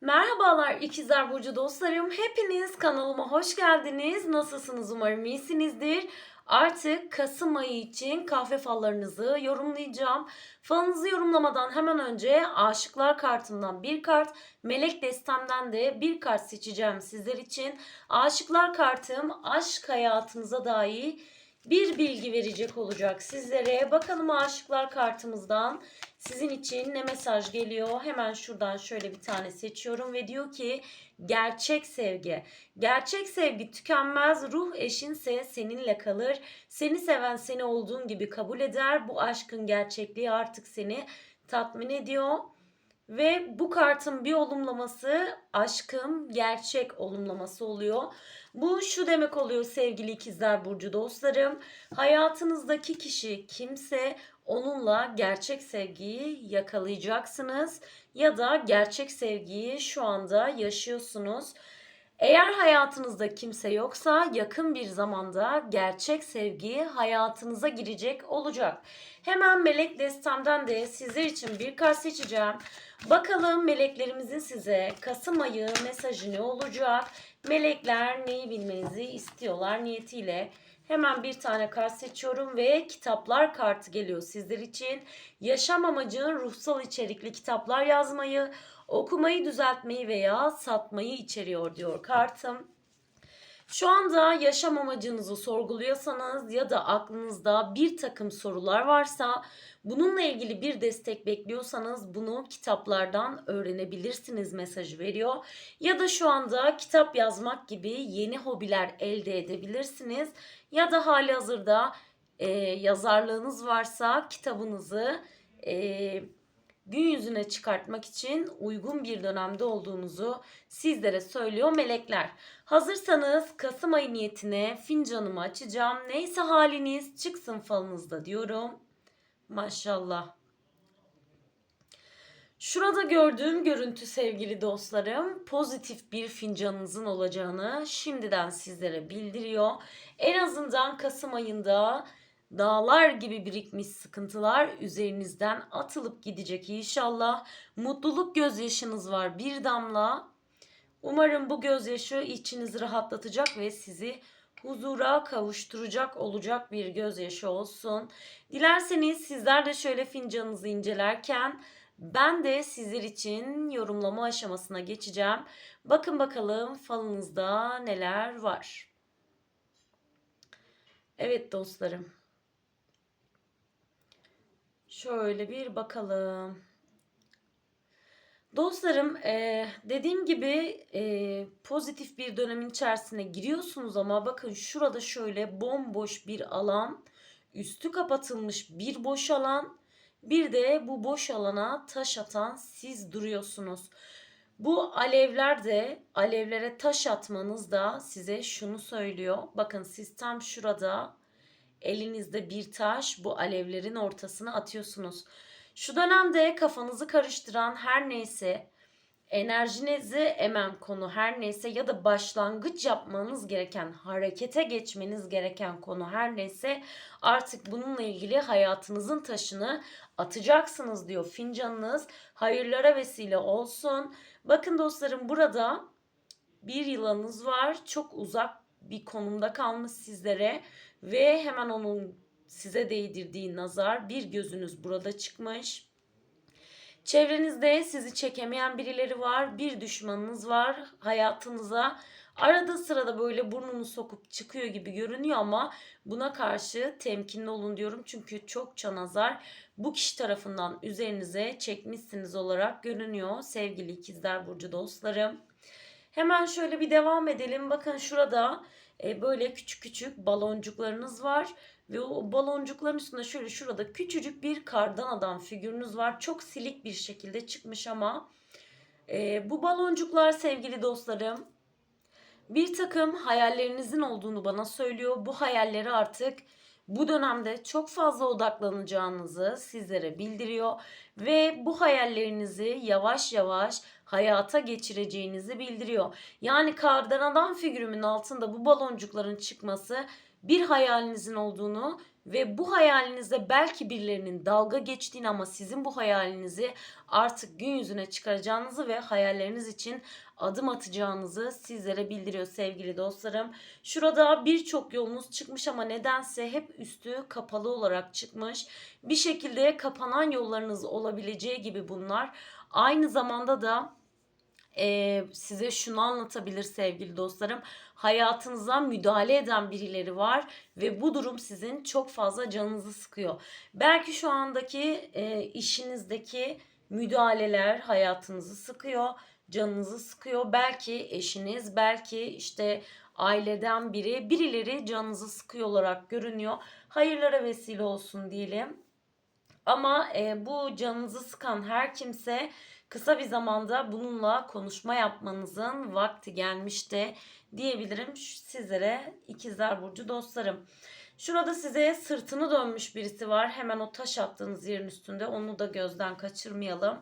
Merhabalar İkizler Burcu dostlarım. Hepiniz kanalıma hoş geldiniz. Nasılsınız? Umarım iyisinizdir. Artık Kasım ayı için kahve fallarınızı yorumlayacağım. Falınızı yorumlamadan hemen önce aşıklar kartından bir kart, melek destemden de bir kart seçeceğim sizler için. Aşıklar kartım aşk hayatınıza dair bir bilgi verecek olacak sizlere. Bakalım aşıklar kartımızdan sizin için ne mesaj geliyor? Hemen şuradan şöyle bir tane seçiyorum ve diyor ki gerçek sevgi. Gerçek sevgi tükenmez. Ruh eşinse seninle kalır. Seni seven seni olduğun gibi kabul eder. Bu aşkın gerçekliği artık seni tatmin ediyor. Ve bu kartın bir olumlaması aşkım gerçek olumlaması oluyor. Bu şu demek oluyor sevgili ikizler burcu dostlarım. Hayatınızdaki kişi kimse onunla gerçek sevgiyi yakalayacaksınız ya da gerçek sevgiyi şu anda yaşıyorsunuz. Eğer hayatınızda kimse yoksa yakın bir zamanda gerçek sevgi hayatınıza girecek olacak. Hemen melek destemden de sizler için bir kart seçeceğim. Bakalım meleklerimizin size Kasım ayı mesajı ne olacak? Melekler neyi bilmenizi istiyorlar niyetiyle. Hemen bir tane kart seçiyorum ve kitaplar kartı geliyor sizler için. Yaşam amacın ruhsal içerikli kitaplar yazmayı, okumayı düzeltmeyi veya satmayı içeriyor diyor kartım. Şu anda yaşam amacınızı sorguluyorsanız ya da aklınızda bir takım sorular varsa bununla ilgili bir destek bekliyorsanız bunu kitaplardan öğrenebilirsiniz mesajı veriyor. Ya da şu anda kitap yazmak gibi yeni hobiler elde edebilirsiniz. Ya da hali hazırda e, yazarlığınız varsa kitabınızı e, gün yüzüne çıkartmak için uygun bir dönemde olduğunuzu sizlere söylüyor melekler. Hazırsanız Kasım ayı niyetine fincanımı açacağım. Neyse haliniz çıksın falınızda diyorum. Maşallah. Şurada gördüğüm görüntü sevgili dostlarım pozitif bir fincanınızın olacağını şimdiden sizlere bildiriyor. En azından Kasım ayında dağlar gibi birikmiş sıkıntılar üzerinizden atılıp gidecek inşallah. Mutluluk gözyaşınız var bir damla. Umarım bu gözyaşı içinizi rahatlatacak ve sizi huzura kavuşturacak olacak bir gözyaşı olsun. Dilerseniz sizler de şöyle fincanınızı incelerken ben de sizler için yorumlama aşamasına geçeceğim. Bakın bakalım falınızda neler var. Evet dostlarım. Şöyle bir bakalım. Dostlarım e, dediğim gibi e, pozitif bir dönemin içerisine giriyorsunuz ama bakın şurada şöyle bomboş bir alan, üstü kapatılmış bir boş alan, bir de bu boş alana taş atan siz duruyorsunuz. Bu alevler de alevlere taş atmanız da size şunu söylüyor. Bakın siz tam şurada elinizde bir taş bu alevlerin ortasına atıyorsunuz. Şu dönemde kafanızı karıştıran her neyse, enerjinizi emen konu her neyse ya da başlangıç yapmanız gereken, harekete geçmeniz gereken konu her neyse artık bununla ilgili hayatınızın taşını atacaksınız diyor fincanınız. Hayırlara vesile olsun. Bakın dostlarım burada bir yılanınız var. Çok uzak bir konumda kalmış sizlere ve hemen onun size değdirdiği nazar bir gözünüz burada çıkmış. Çevrenizde sizi çekemeyen birileri var, bir düşmanınız var hayatınıza. Arada sırada böyle burnunu sokup çıkıyor gibi görünüyor ama buna karşı temkinli olun diyorum. Çünkü çokça nazar bu kişi tarafından üzerinize çekmişsiniz olarak görünüyor sevgili ikizler burcu dostlarım. Hemen şöyle bir devam edelim. Bakın şurada e, böyle küçük küçük baloncuklarınız var. Ve o baloncukların üstünde şöyle şurada küçücük bir kardan adam figürünüz var. Çok silik bir şekilde çıkmış ama e, bu baloncuklar sevgili dostlarım bir takım hayallerinizin olduğunu bana söylüyor. Bu hayalleri artık bu dönemde çok fazla odaklanacağınızı sizlere bildiriyor ve bu hayallerinizi yavaş yavaş hayata geçireceğinizi bildiriyor. Yani kardan adam figürümün altında bu baloncukların çıkması bir hayalinizin olduğunu ve bu hayalinizde belki birilerinin dalga geçtiğini ama sizin bu hayalinizi artık gün yüzüne çıkaracağınızı ve hayalleriniz için adım atacağınızı sizlere bildiriyor sevgili dostlarım. Şurada birçok yolunuz çıkmış ama nedense hep üstü kapalı olarak çıkmış. Bir şekilde kapanan yollarınız olabileceği gibi bunlar. Aynı zamanda da e, size şunu anlatabilir sevgili dostlarım. Hayatınıza müdahale eden birileri var ve bu durum sizin çok fazla canınızı sıkıyor. Belki şu andaki e, işinizdeki müdahaleler hayatınızı sıkıyor, canınızı sıkıyor. Belki eşiniz, belki işte aileden biri, birileri canınızı sıkıyor olarak görünüyor. Hayırlara vesile olsun diyelim. Ama e, bu canınızı sıkan her kimse kısa bir zamanda bununla konuşma yapmanızın vakti gelmişti diyebilirim sizlere ikizler burcu dostlarım. Şurada size sırtını dönmüş birisi var. Hemen o taş attığınız yerin üstünde onu da gözden kaçırmayalım.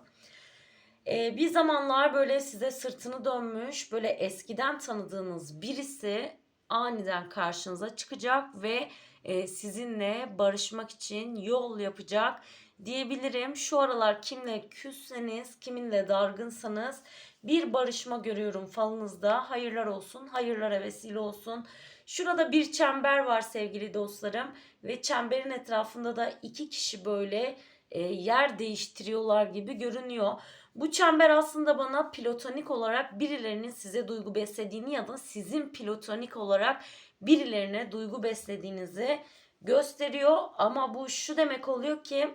Ee, bir zamanlar böyle size sırtını dönmüş böyle eskiden tanıdığınız birisi aniden karşınıza çıkacak ve e, sizinle barışmak için yol yapacak diyebilirim. Şu aralar kimle küsseniz, kiminle dargınsanız bir barışma görüyorum falınızda. Hayırlar olsun, hayırlara vesile olsun. Şurada bir çember var sevgili dostlarım ve çemberin etrafında da iki kişi böyle e, yer değiştiriyorlar gibi görünüyor. Bu çember aslında bana platonik olarak birilerinin size duygu beslediğini ya da sizin platonik olarak birilerine duygu beslediğinizi gösteriyor. Ama bu şu demek oluyor ki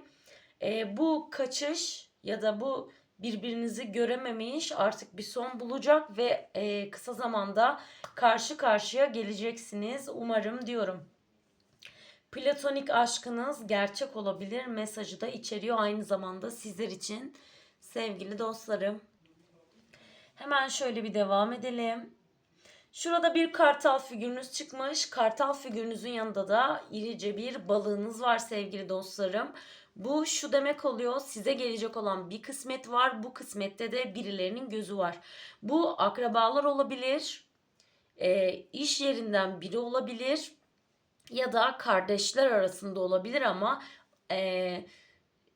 e, bu kaçış ya da bu birbirinizi görememiş artık bir son bulacak ve e, kısa zamanda karşı karşıya geleceksiniz umarım diyorum. Platonik aşkınız gerçek olabilir mesajı da içeriyor aynı zamanda sizler için sevgili dostlarım. Hemen şöyle bir devam edelim. Şurada bir kartal figürünüz çıkmış. Kartal figürünüzün yanında da irice bir balığınız var sevgili dostlarım. Bu şu demek oluyor size gelecek olan bir kısmet var. Bu kısmette de birilerinin gözü var. Bu akrabalar olabilir, e, iş yerinden biri olabilir ya da kardeşler arasında olabilir ama e,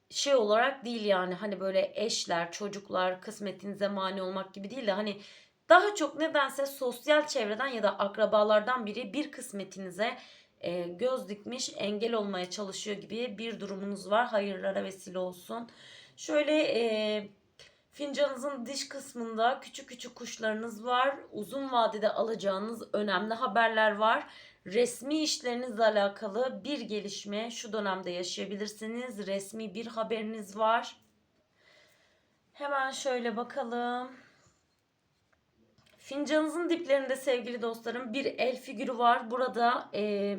şey olarak değil yani hani böyle eşler, çocuklar kısmetinize mani olmak gibi değil de hani daha çok nedense sosyal çevreden ya da akrabalardan biri bir kısmetinize e, göz dikmiş, engel olmaya çalışıyor gibi bir durumunuz var. Hayırlara vesile olsun. Şöyle e, fincanınızın dış kısmında küçük küçük kuşlarınız var. Uzun vadede alacağınız önemli haberler var. Resmi işlerinizle alakalı bir gelişme şu dönemde yaşayabilirsiniz. Resmi bir haberiniz var. Hemen şöyle bakalım. Fincanınızın diplerinde sevgili dostlarım bir el figürü var. Burada e,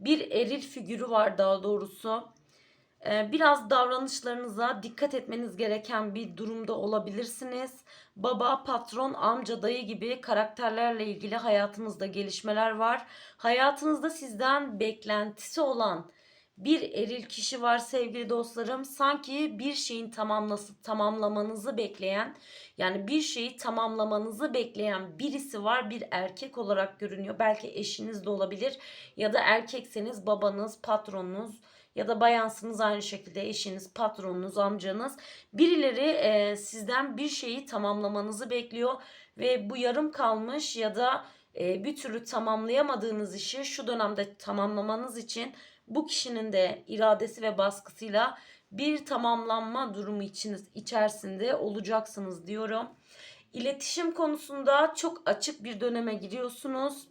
bir eril figürü var daha doğrusu. E, biraz davranışlarınıza dikkat etmeniz gereken bir durumda olabilirsiniz. Baba, patron, amca, dayı gibi karakterlerle ilgili hayatınızda gelişmeler var. Hayatınızda sizden beklentisi olan bir eril kişi var sevgili dostlarım. Sanki bir şeyin tamamlası, tamamlamanızı bekleyen yani bir şeyi tamamlamanızı bekleyen birisi var. Bir erkek olarak görünüyor. Belki eşiniz de olabilir ya da erkekseniz babanız, patronunuz ya da bayansınız aynı şekilde eşiniz, patronunuz, amcanız. Birileri e, sizden bir şeyi tamamlamanızı bekliyor ve bu yarım kalmış ya da e, bir türlü tamamlayamadığınız işi şu dönemde tamamlamanız için bu kişinin de iradesi ve baskısıyla bir tamamlanma durumu içiniz, içerisinde olacaksınız diyorum. İletişim konusunda çok açık bir döneme giriyorsunuz.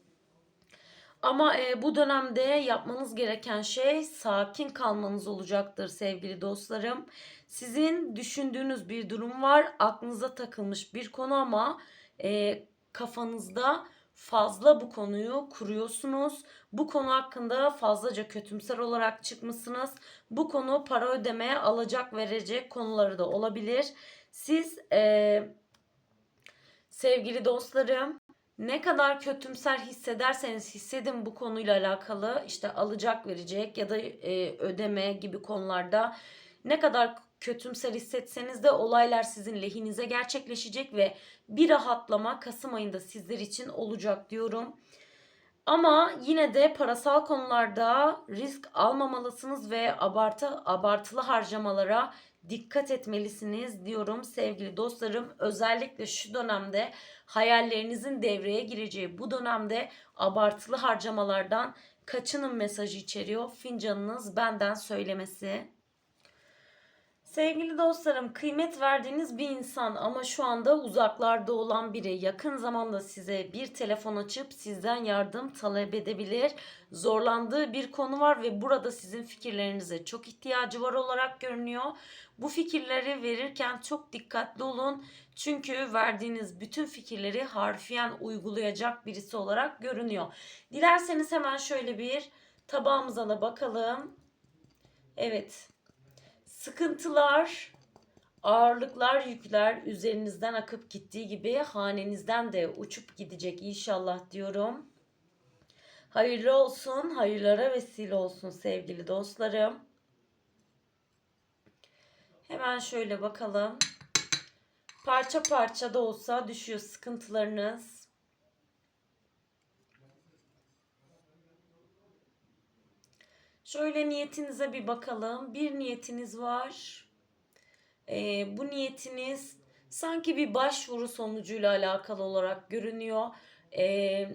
Ama e, bu dönemde yapmanız gereken şey sakin kalmanız olacaktır sevgili dostlarım. Sizin düşündüğünüz bir durum var, aklınıza takılmış bir konu ama e, kafanızda fazla bu konuyu kuruyorsunuz. Bu konu hakkında fazlaca kötümser olarak çıkmışsınız. Bu konu para ödemeye alacak verecek konuları da olabilir. Siz e, sevgili dostlarım ne kadar kötümser hissederseniz hissedin bu konuyla alakalı işte alacak verecek ya da e, ödeme gibi konularda ne kadar kötümser hissetseniz de olaylar sizin lehinize gerçekleşecek ve bir rahatlama Kasım ayında sizler için olacak diyorum. Ama yine de parasal konularda risk almamalısınız ve abartı abartılı harcamalara dikkat etmelisiniz diyorum sevgili dostlarım. Özellikle şu dönemde hayallerinizin devreye gireceği bu dönemde abartılı harcamalardan kaçının mesajı içeriyor. Fincanınız benden söylemesi. Sevgili dostlarım, kıymet verdiğiniz bir insan ama şu anda uzaklarda olan biri yakın zamanda size bir telefon açıp sizden yardım talep edebilir. Zorlandığı bir konu var ve burada sizin fikirlerinize çok ihtiyacı var olarak görünüyor. Bu fikirleri verirken çok dikkatli olun. Çünkü verdiğiniz bütün fikirleri harfiyen uygulayacak birisi olarak görünüyor. Dilerseniz hemen şöyle bir tabağımıza da bakalım. Evet, sıkıntılar, ağırlıklar, yükler üzerinizden akıp gittiği gibi hanenizden de uçup gidecek inşallah diyorum. Hayırlı olsun, hayırlara vesile olsun sevgili dostlarım. Hemen şöyle bakalım. Parça parça da olsa düşüyor sıkıntılarınız. Şöyle niyetinize bir bakalım. Bir niyetiniz var. Ee, bu niyetiniz sanki bir başvuru sonucuyla alakalı olarak görünüyor. Ee,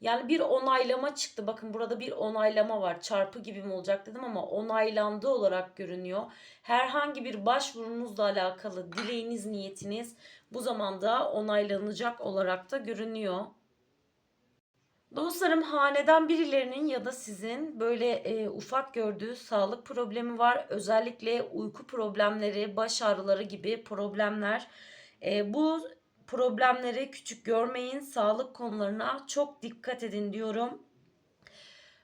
yani bir onaylama çıktı. Bakın burada bir onaylama var. Çarpı gibi mi olacak dedim ama onaylandı olarak görünüyor. Herhangi bir başvurunuzla alakalı dileğiniz, niyetiniz bu zamanda onaylanacak olarak da görünüyor. Dostlarım haneden birilerinin ya da sizin böyle e, ufak gördüğü sağlık problemi var. Özellikle uyku problemleri, baş ağrıları gibi problemler. E, bu problemleri küçük görmeyin. Sağlık konularına çok dikkat edin diyorum.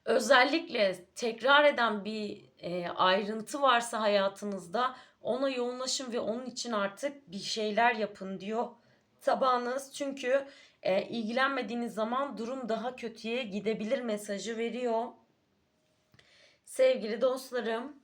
Özellikle tekrar eden bir e, ayrıntı varsa hayatınızda ona yoğunlaşın ve onun için artık bir şeyler yapın diyor tabağınız. Çünkü e, ilgilenmediğiniz zaman durum daha kötüye gidebilir mesajı veriyor. Sevgili dostlarım,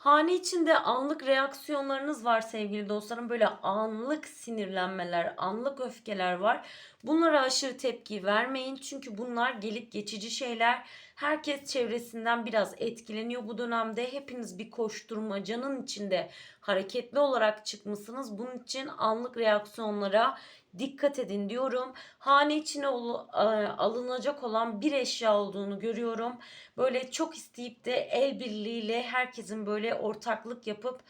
hane içinde anlık reaksiyonlarınız var sevgili dostlarım. Böyle anlık sinirlenmeler, anlık öfkeler var. Bunlara aşırı tepki vermeyin çünkü bunlar gelip geçici şeyler. Herkes çevresinden biraz etkileniyor bu dönemde. Hepiniz bir koşturmacanın içinde hareketli olarak çıkmışsınız. Bunun için anlık reaksiyonlara dikkat edin diyorum. Hane içine alınacak olan bir eşya olduğunu görüyorum. Böyle çok isteyip de el birliğiyle herkesin böyle ortaklık yapıp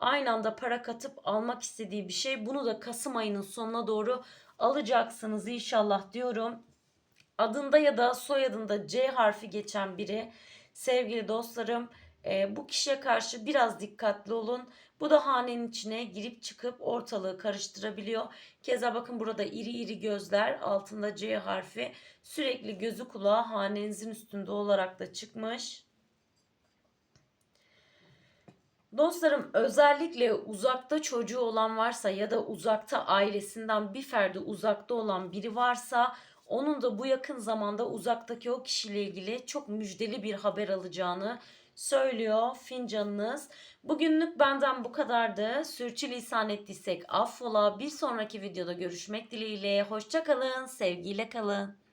aynı anda para katıp almak istediği bir şey. Bunu da Kasım ayının sonuna doğru alacaksınız inşallah diyorum. Adında ya da soyadında C harfi geçen biri sevgili dostlarım e, bu kişiye karşı biraz dikkatli olun. Bu da hanenin içine girip çıkıp ortalığı karıştırabiliyor. Keza bakın burada iri iri gözler altında C harfi sürekli gözü kulağı hanenizin üstünde olarak da çıkmış. Dostlarım özellikle uzakta çocuğu olan varsa ya da uzakta ailesinden bir ferdi uzakta olan biri varsa onun da bu yakın zamanda uzaktaki o kişiyle ilgili çok müjdeli bir haber alacağını söylüyor fincanınız. Bugünlük benden bu kadardı. Sürçülisan ettiysek affola. Bir sonraki videoda görüşmek dileğiyle. Hoşçakalın, sevgiyle kalın.